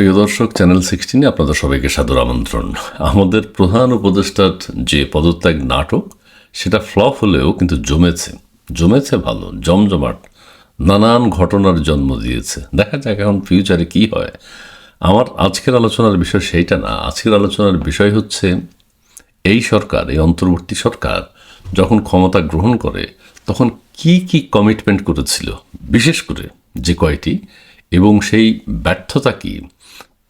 প্রিয় দর্শক চ্যানেল সিক্সটিনে আপনাদের সবাইকে সাদর আমন্ত্রণ। আমাদের প্রধান উপদেষ্টার যে পদত্যাগ নাটক, সেটা ফ্লপ হলেও কিন্তু জমেছে। জমেছে ভালো, জমজমাট, নানান ঘটনার জন্ম দিয়েছে। দেখা যাক এখন ফিউচারে কি হয়। আমার আজকের আলোচনার বিষয় সেইটা না। আজকের আলোচনার বিষয় হচ্ছে, এই সরকার, এই অন্তর্বর্তী সরকার যখন ক্ষমতা গ্রহণ করে, তখন কি কি কমিটমেন্ট করেছিল? বিশেষ করে যে কয়টি? এবং সেই ব্যর্থতা কি?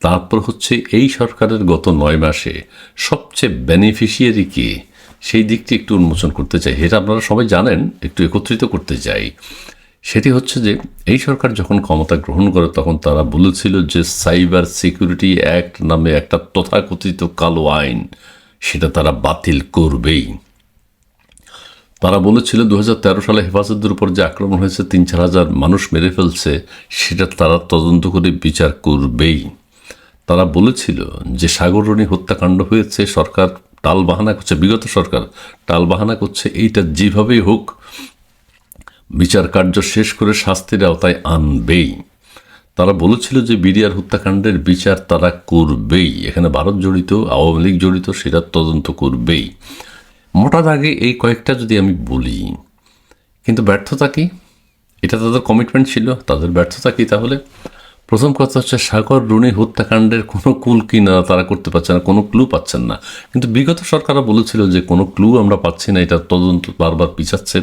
তারপর হচ্ছে এই সরকারের গত নয় মাসে সবচেয়ে বেনিফিশিয়ারি কে? সেই দিকটি একটু উন্মোচন করতে চাই। এটা আপনারা সবাই জানেন, একটু একত্রিত করতে চাই। সেটি হচ্ছে যে, এই সরকার যখন ক্ষমতা গ্রহণ করে, তখন তারা বলেছিল যে সাইবার সিকিউরিটি অ্যাক্ট নামে একটা তথাকথিত কালো আইন, সেটা তারা বাতিল করবেই। তারা বলেছিল দু হাজার তেরো সালে হেফাজতের উপর যে আক্রমণ হয়েছে, তিন চার হাজার মানুষ মেরে ফেলছে, সেটা তারা তদন্ত করে বিচার করবেই। তারা বলেছিল যে সাগররণী হত্যাকাণ্ড হয়েছে, সরকার টাল বাহানা করছে, বিগত সরকার টাল বাহানা করছে, এইটা যেভাবেই হোক, বিচার কার্য শেষ করে শাস্তির আওতায় আনবেই। তারা বলেছিল যে বিডিআর হত্যাকাণ্ডের বিচার তারা করবেই, এখানে ভারত জড়িত, আওয়ামী লীগ জড়িত, সেটা তদন্ত করবেই। মোটা দাগে এই কয়েকটা যদি আমি বলি, কিন্তু ব্যর্থতা কি? এটা তাদের কমিটমেন্ট ছিল, তাদের ব্যর্থতা কি তাহলে? প্রথম কথা হচ্ছে সাগর, রুনি হত্যাকাণ্ডের কোনো কুল কিনারা তারা করতে পারছে না, কোনো ক্লু পাচ্ছেন না। কিন্তু বিগত সরকাররা বলেছিল যে কোনো ক্লু আমরা পাচ্ছি না, এটা তদন্ত বারবার পিছাচ্ছে,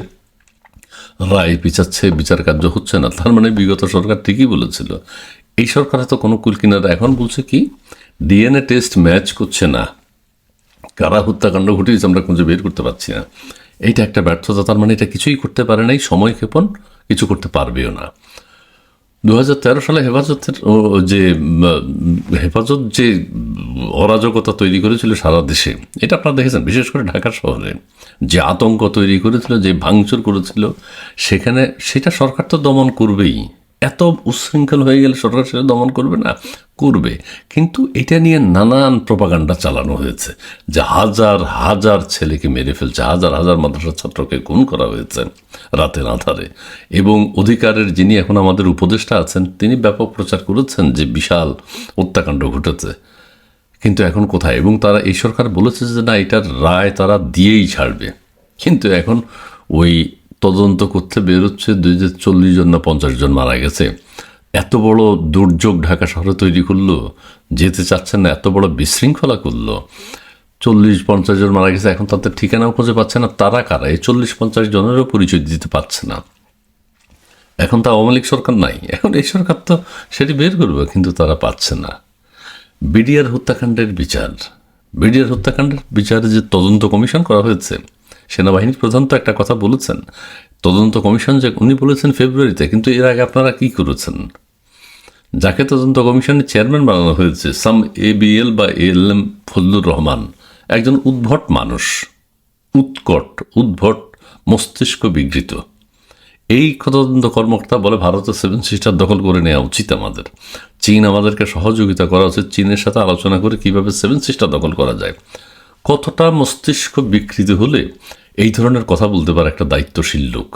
রায় পিছাচ্ছে, বিচার কার্য হচ্ছে না। তার মানে বিগত সরকার ঠিকই বলেছিল। এই সরকারে তো কোনো কুল কিনারা, এখন বলছে কি, ডিএনএ টেস্ট ম্যাচ করছে না। কারা হত্যাকাণ্ড ঘটিয়েছে আমরা খুঁজে বের করতে পারছি না। এইটা একটা ব্যর্থতা, তার মানে এটা কিছুই করতে পারে নাই, সময় ক্ষেপণ কিছু করতে পারবেও না। দু হাজার তেরো সালে হেফাজতের যে হেফাজত যে অরাজকতা তৈরি করেছিল সারা দেশে, এটা আপনারা দেখেছেন, বিশেষ করে ঢাকা শহরে। যে আতঙ্ক তৈরি করেছিল, যে ভাঙচুর করেছিল, সেখানে সেটা সরকার তো দমন করবেই। এত উচ্ছৃঙ্খল হয়ে গেলে সরকার সেটা দমন করবে না? করবে। কিন্তু এটা নিয়ে নানান প্রপাগান্ডা চালানো হয়েছে, যে হাজার হাজার ছেলেকে মেরে ফেলছে, হাজার হাজার মাদ্রাসা ছাত্রকে খুন করা হয়েছে রাতে আধারে। এবং অধিকারের যিনি এখন আমাদের উপদেষ্টা আছেন, তিনি ব্যাপক প্রচার করেছেন যে বিশাল হত্যাকাণ্ড ঘটেছে। কিন্তু এখন কোথায়? এবং তারা, এই সরকার বলেছে যে না, এটার রায় তারা দিয়েই ছাড়বে। কিন্তু এখন ওই তদন্ত করতে বেরোচ্ছে দুই হাজার চল্লিশ জন না পঞ্চাশ জন মারা গেছে। এত বড় দুর্যোগ ঢাকা শহরে তৈরি করল, যেতে চাচ্ছেন না, এত বড় বিশৃঙ্খলা করল। চল্লিশ পঞ্চাশ জন মারা গেছে, এখন তাদের ঠিকানাও খুঁজে পাচ্ছে না, তারা কারা? এই চল্লিশ পঞ্চাশ জনেরও পরিচয় দিতে পারছে না। এখন তো আওয়ামী লীগ সরকার নাই, এখন এই সরকার তো সেটি বের করবে, কিন্তু তারা পাচ্ছে না। বিডিআর হত্যাকাণ্ডের বিচার। বিডিআর হত্যাকাণ্ডের বিচারে যে তদন্ত কমিশন করা হয়েছে, সেনাবাহিনীর প্রধান তো একটা কথা বলেছেন, তদন্ত কমিশন যে, উনি বলেছেন ফেব্রুয়ারিতে, কিন্তু এর আগে আপনারা কি করেছেন? যাকে তদন্ত কমিশনের চেয়ারম্যান বানানো হয়েছে, সাম এ বিএল বা এল এম ফজলুর রহমান, একজন উদ্ভট মানুষ, উৎকট, উদ্ভট, মস্তিষ্ক বিঘ্রিত এই তদন্ত কর্মকর্তা বলে ভারতের সেভেন সিস্টার দখল করে নেওয়া উচিত আমাদের। চীন আমাদেরকে সহযোগিতা করা উচিত, চীনের সাথে আলোচনা করে কীভাবে সেভেন সিস্টার দখল করা যায়। কতটা মস্তিষ্ক বিকৃত হলে এই ধরনের কথা বলতে পারে একটা দায়িত্বশীল লোক।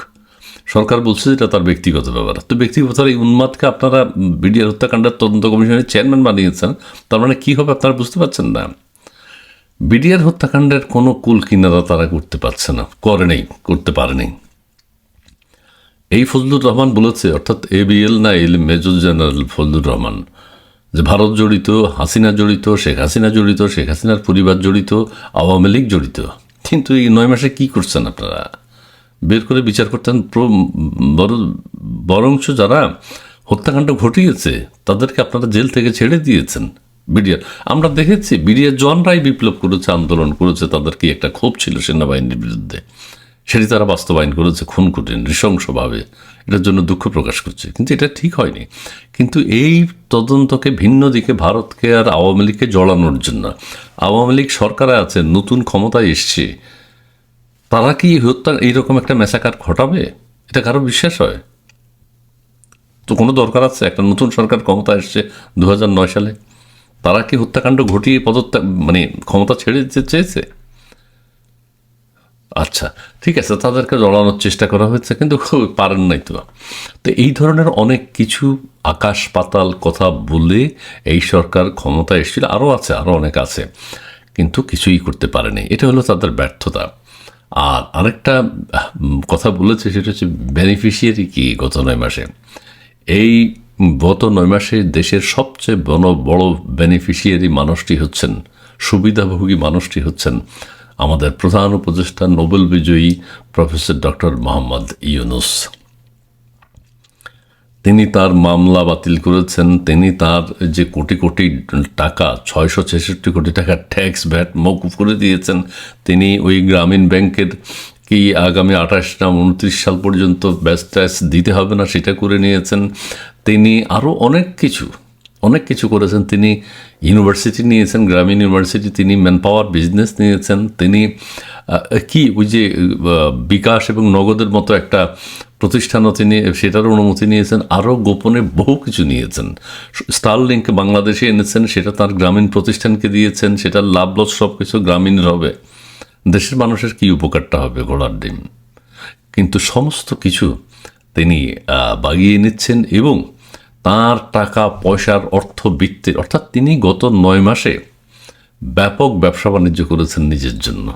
সরকার বলছে যে এটা তার ব্যক্তিগত ব্যাপার। তো ব্যক্তিগত এই উন্মাদকে আপনারা বিডিআর হত্যাকাণ্ডের তদন্ত কমিশনের চেয়ারম্যান বানিয়েছেন, তার মানে কী হবে আপনারা বুঝতে পারছেন না? বিডিআর হত্যাকাণ্ডের কোনো কুল কিনারা তারা করতে পারছে না, করে নেই, করতে পারেনি এই ফজলুর রহমান বলেছে, অর্থাৎ এবিএল না এল মেজর জেনারেল ফজলুর রহমান, যে ভারত জড়িত, হাসিনা জড়িত, শেখ হাসিনা জড়িত, শেখ হাসিনার পরিবার জড়িত, আওয়ামী লীগ জড়িত। কিন্তু এই নয় মাসে কী করছেন আপনারা? বের করে বিচার করতেন। প্র- বর- বরঞ্চ যারা হত্যাকাণ্ড ঘটিয়েছে, তাদেরকে আপনারা জেল থেকে ছেড়ে দিয়েছেন। বিডিআর, আমরা দেখেছি বিডিআর জনরাই বিপ্লব করেছে, আন্দোলন করেছে, তাদের কি একটা ক্ষোভ ছিল সেনাবাহিনীর বিরুদ্ধে। সেটি তারা বাস্তবায়ন করেছে খুন করে নৃশংসভাবে। এটার জন্য দুঃখ প্রকাশ করছে। কিন্তু এটা ঠিক হয়নি। কিন্তু এই তদন্তকে ভিন্ন দিকে ভারতকে আর আওয়ামী লীগকে জড়ানোর জন্য। আওয়ামী লীগ সরকারে আছে, নতুন ক্ষমতায় এসছে। তারা কি হত্যা এইরকম একটা মেসাকার ঘটাবে? এটা কারও বিশ্বাস হয়? তো কোনো দরকার আছে? একটা নতুন সরকার ক্ষমতা এসছে দু সালে। তারা কি হত্যাকাণ্ড ঘটিয়ে পদত্যাগ মানে ক্ষমতা ছেড়ে দিতে চেয়েছে? আচ্ছা ঠিক আছে, তাদেরকে জড়ানোর চেষ্টা করা হয়েছে, কিন্তু পারেন নাই তো। তো এই ধরনের অনেক কিছু আকাশ পাতাল কথা বলে এই সরকার ক্ষমতা এসেছিল। আরও আছে আরও অনেক আছে, কিন্তু কিছুই করতে পারেনি। এটা হলো তাদের ব্যর্থতা। আর আরেকটা কথা বলেছে সেটা হচ্ছে বেনিফিশিয়ারি কি গত নয় মাসে? এই গত নয় মাসে দেশের সবচেয়ে বড় বড় বেনিফিশিয়ারি মানুষটি হচ্ছেন, সুবিধাভোগী মানুষটি হচ্ছেন আমাদের প্রধান উপদেষ্টা, নোবেল বিজয়ী প্রফেসর ডক্টর মোহাম্মদ ইউনুস। তিনি তার মামলা বাতিল করেছেন, তিনি তার যে কোটি কোটি টাকা, ছয়শো ছেষট্টি কোটি টাকার ট্যাক্স ভ্যাট মৌকুফ করে দিয়েছেন, তিনি ওই গ্রামীণ ব্যাংকের কি আগামী আঠাশ না উনত্রিশ সাল পর্যন্ত ব্যাস ট্যাক্স দিতে হবে না সেটা করে নিয়েছেন। তিনি আরও অনেক কিছু অনেক কিছু করেছেন। তিনি ইউনিভার্সিটি নিয়েছেন, গ্রামীণ ইউনিভার্সিটি, তিনি ম্যান পাওয়ার বিজনেস নিয়েছেন। তিনি কি ওই যে বিকাশ এবং নগদের মতো একটা প্রতিষ্ঠানও তিনি সেটার অনুমতি নিয়েছেন, আরও গোপনে বহু কিছু নিয়েছেন। স্টার স্টারলিংক বাংলাদেশে এনেছেন, সেটা তার গ্রামীণ প্রতিষ্ঠানকে দিয়েছেন সেটার লাভ লস সব কিছু গ্রামীণের হবে। দেশের মানুষের কি উপকারটা হবে ঘোড়ার ডিম? কিন্তু সমস্ত কিছু তিনি বাগিয়ে নিচ্ছেন এবং তার টাকা, পয়সার অর্থ বৃত্তির অর্থাৎ তিনি গত নয় মাসে ব্যাপক ব্যবসা বাণিজ্য করেছেন নিজের জন্য।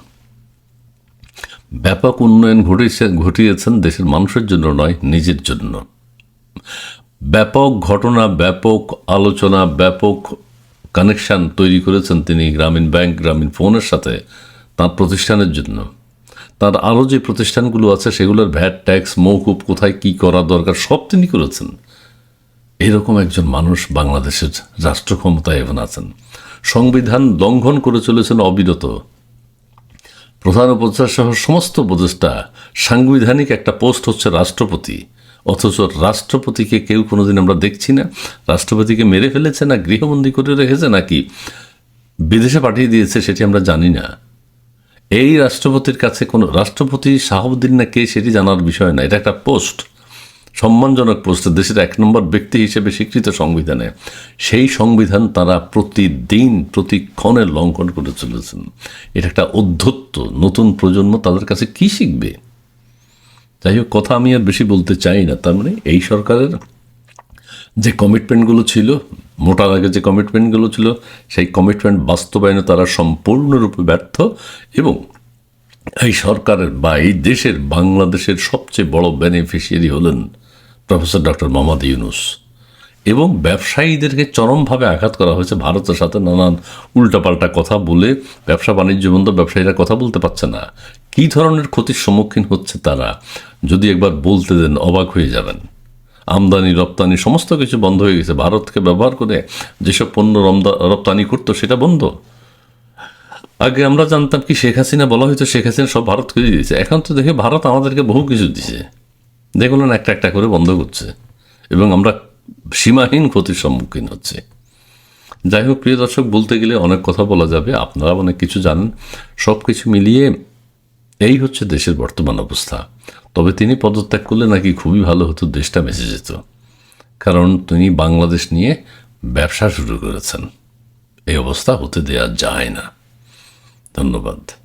ব্যাপক উন্নয়ন ঘটিয়েছেন ঘটিয়েছেন দেশের মানুষের জন্য নয়, নিজের জন্য। ব্যাপক ঘটনা, ব্যাপক আলোচনা, ব্যাপক কানেকশন তৈরি করেছেন তিনি গ্রামীণ ব্যাংক, গ্রামীণ ফোনের সাথে তার প্রতিষ্ঠানের জন্য। তার আরও যে প্রতিষ্ঠানগুলো আছে, সেগুলোর ভ্যাট, ট্যাক্স, মৌকুব, কোথায় কি করা দরকার, সব তিনি করেছেন। এরকম একজন মানুষ বাংলাদেশের রাষ্ট্র ক্ষমতায় এখন আছেন। সংবিধান লঙ্ঘন করে চলেছেন অবিরত। প্রধান উপদেষ্টা সহ সমস্ত উপদেষ্টা সাংবিধানিক একটা পোস্ট হচ্ছে রাষ্ট্রপতি। অথচ রাষ্ট্রপতিকে কেউ কোনোদিন আমরা দেখছি না। রাষ্ট্রপতিকে মেরে ফেলেছে না, গৃহবন্দী করে রেখেছে নাকি বিদেশে পাঠিয়ে দিয়েছে সেটি আমরা জানি না। এই রাষ্ট্রপতির কাছে কোনো রাষ্ট্রপতি শাহাবুদ্দিন না কে সেটি জানার বিষয় না। এটা একটা পোস্ট। সম্মানজনক পোস্ট দেশের এক নম্বর ব্যক্তি হিসেবে স্বীকৃত সংবিধানে, সেই সংবিধান তারা প্রতিদিন, প্রতিক্ষণে লঙ্ঘন করে চলেছেন। এটা একটা অধ্যত্ত, নতুন প্রজন্ম তাদের কাছে কি শিখবে? যাই হোক, কথা আমি আর বেশি বলতে চাই না। তার মানে এই সরকারের যে কমিটমেন্টগুলো ছিল মোটার আগে যে কমিটমেন্টগুলো ছিল, সেই কমিটমেন্ট বাস্তবায়নে তারা সম্পূর্ণরূপে ব্যর্থ এবং এই সরকারের বা এই দেশের, বাংলাদেশের সবচেয়ে বড় বেনিফিশিয়ারি হলেন প্রফেসর ডক্টর মোহাম্মদ ইউনুস। এবং ব্যবসায়ীদেরকে চরমভাবে আঘাত করা হয়েছে ভারতের সাথে নানান উল্টাপাল্টা কথা বলে ব্যবসা বাণিজ্য বন্ধ, ব্যবসায়ীরা কথা বলতে পারছে না। কী ধরনের ক্ষতির সম্মুখীন হচ্ছে তারা? যদি একবার বলতে দেন, অবাক হয়ে যাবেন। আমদানি, রপ্তানি, সমস্ত কিছু বন্ধ হয়ে গেছে। ভারতকে ব্যবহার করে যেসব পণ্য রপ্তানি করতো, সেটা বন্ধ। আগে আমরা জানতাম কি শেখ হাসিনা বলা হয়তো শেখ হাসিনা সব ভারতকে দিয়ে দিয়েছে। এখন তো দেখে ভারত আমাদেরকে বহু কিছু দিছে যেগুলো না একটা একটা করে বন্ধ করছে এবং আমরা সীমাহীন ক্ষতির সম্মুখীন হচ্ছে। যাই হোক, প্রিয় দর্শক, বলতে গেলে অনেক কথা বলা যাবে। আপনারা অনেক কিছু জানেন। সব কিছু মিলিয়ে এই হচ্ছে দেশের বর্তমান অবস্থা। তবে তিনি পদত্যাগ করলে নাকি খুবই ভালো হতো, দেশটা বেঁচে যেত। কারণ তিনি বাংলাদেশ নিয়ে ব্যবসা শুরু করেছেন। এই অবস্থা হতে দেয়া যায় না। ধন্যবাদ।